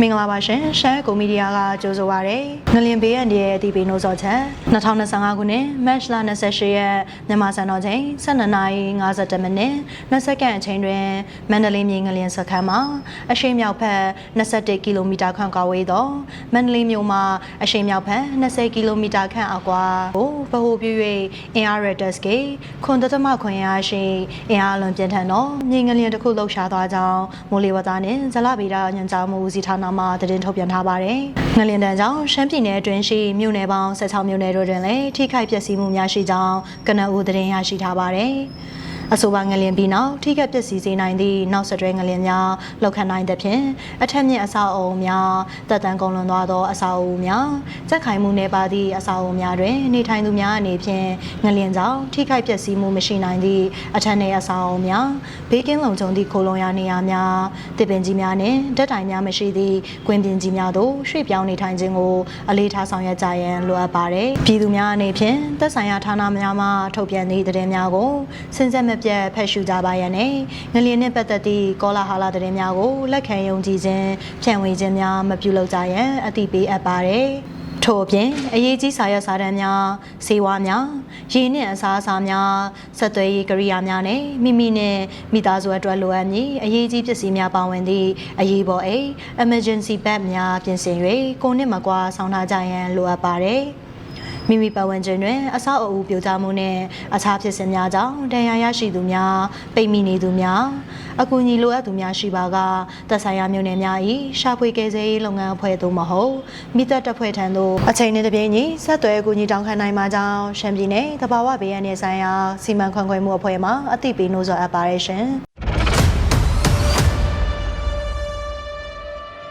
မင်္ဂလာပါရှင်ရှမ်းကိုမီဒီယာကကြိုဆိုပါရယ်ငလင်ဘေးရန်ရဲ့အတီးပေးနှိုးဆော်ချက်2025ခုနှစ်မတ်လ28ရက်မြန်မာစံတော်ချိန်12:52မိနစ်20စက္ကန့်အချိန်တွင်မန္တလေးမြေငလင်စခန်းမှာအရှိမြောက်ဘက်21ကီလိုမီတာခန့်ကွာဝေးသောမန္တလေးမြို့မှာအရှိမြောက်ဘက်20ကီလိုမီတာခန့်အောက်ကွာကိုဗဟိုပြု၍အင်အားရတက်စကေခွန်တသမခွန်ရရှိအင်အားလွန်ပြင်းထန်သောမြေငလင်တစ်ခုလှုပ်ရှားသွားကြောင်းမိုးလေဝသနှင့်ဇလဗေဒညွှန်ကြားမှုဦးစီးဌာနမှသတင်းထုတ်ပြန်ထားပါတယ်။ငလင်တန်ကြောင့်ရှမ်းပြည်နယ်အတွင်းရှိမြို့နယ်ပေါင်း16မြို့နယ်တို့တွင်လည်းထိခိုက်ပျက်စီးမှုများရှိကြောင်းကနအူသတင်းရရှိထားပါတယ်။ အဆိုပါငလင်ပြီးနောက်ထိခိုက်ပျက်စီးစေနိုင်သည့်နောက်ဆက်တွဲငလင်များလောက်ခံနိုင်သဖြင့်အထက်မြင့်အဆောက်အအုံများတက်တန်းကုန်လွန်သွားသောအဆောက်အအုံများစက်ခိုင်မှုနေပါသည့်အဆောက်အအုံများတွင်နေထိုင်သူများအနေဖြင့်ငလင်ကြောင့်ထိခိုက်ပျက်စီးမှုမရှိနိုင်သည့်အထက်နယ်အဆောက်အအုံများဘေးကင်းလုံခြုံသည့်ခိုလုံရာနေရာများတစ်ပင်ကြီးများနှင့်တက်တိုင်များမရှိသည့်ကွင်းပြင်ကြီးများသို့ရွှေ့ပြောင်းနေထိုင်ခြင်းကိုအလေးထားဆောင်ရွက်ကြရန်လိုအပ်ပါတယ်ပြည်သူများအနေဖြင့်သက်ဆိုင်ရာဌာနများမှထုတ်ပြန်သည့်သတင်းများကိုစင်စက်မပြတ်ဖတ်ရှုကြပါရန်နဲ့ငလျင်နှင့်ပတ်သက်သည့်ကောလာဟာလာသတင်းများကိုလက်ခံယုံကြည်ခြင်းဖြန့်ဝေခြင်းများမပြုလုပ်ကြရန်အသိပေးအပ်ပါတယ်ထို့အပြင်အရေးကြီးစာရွက်စာတမ်းများစေဝါများရေနှင့်အစားအစာများဆက်သွယ်ရေးကိရိယာများနဲ့မိမိနှင့်မိသားစုအတွက်လိုအပ်မည့်အရေးကြီးပစ္စည်းများပါဝင်သည့်အရေးပေါ်အိတ် emergency bag များပြင်ဆင်၍ကိုယ်နှင့်မကွာဆောင်ထားကြရန်လိုအပ်ပါတယ် မိမိပတ်ဝန်းကျင်တွင်အဆောက်အဦပြိုကျမှုနှင့်အခြားဖြစ်စဉ်များကြောင့်ဒဏ်ရာရရှိသူများပိတ်မိနေသူများအကူအညီလိုအပ်သူများရှိပါကသက်ဆိုင်ရာမြို့နယ်များ၏ရှာဖွေကယ်ဆယ်ရေးလုပ်ငန်းအဖွဲ့သို့မဟုတ်မိသက်တပ်ဖွဲ့ထံသို့အချိန်နှင့်တပြေးညီဆက်သွယ်အကူအညီတောင်းခံနိုင်မှာကြောင်းရှမ်းပြည်နယ်တဘာဝဘေးရန်နယ်ဆိုင်ရာစီမံခန့်ခွဲမှုအဖွဲ့မှအသိပေးနှိုးဆော်အပ်ပါရရှင်။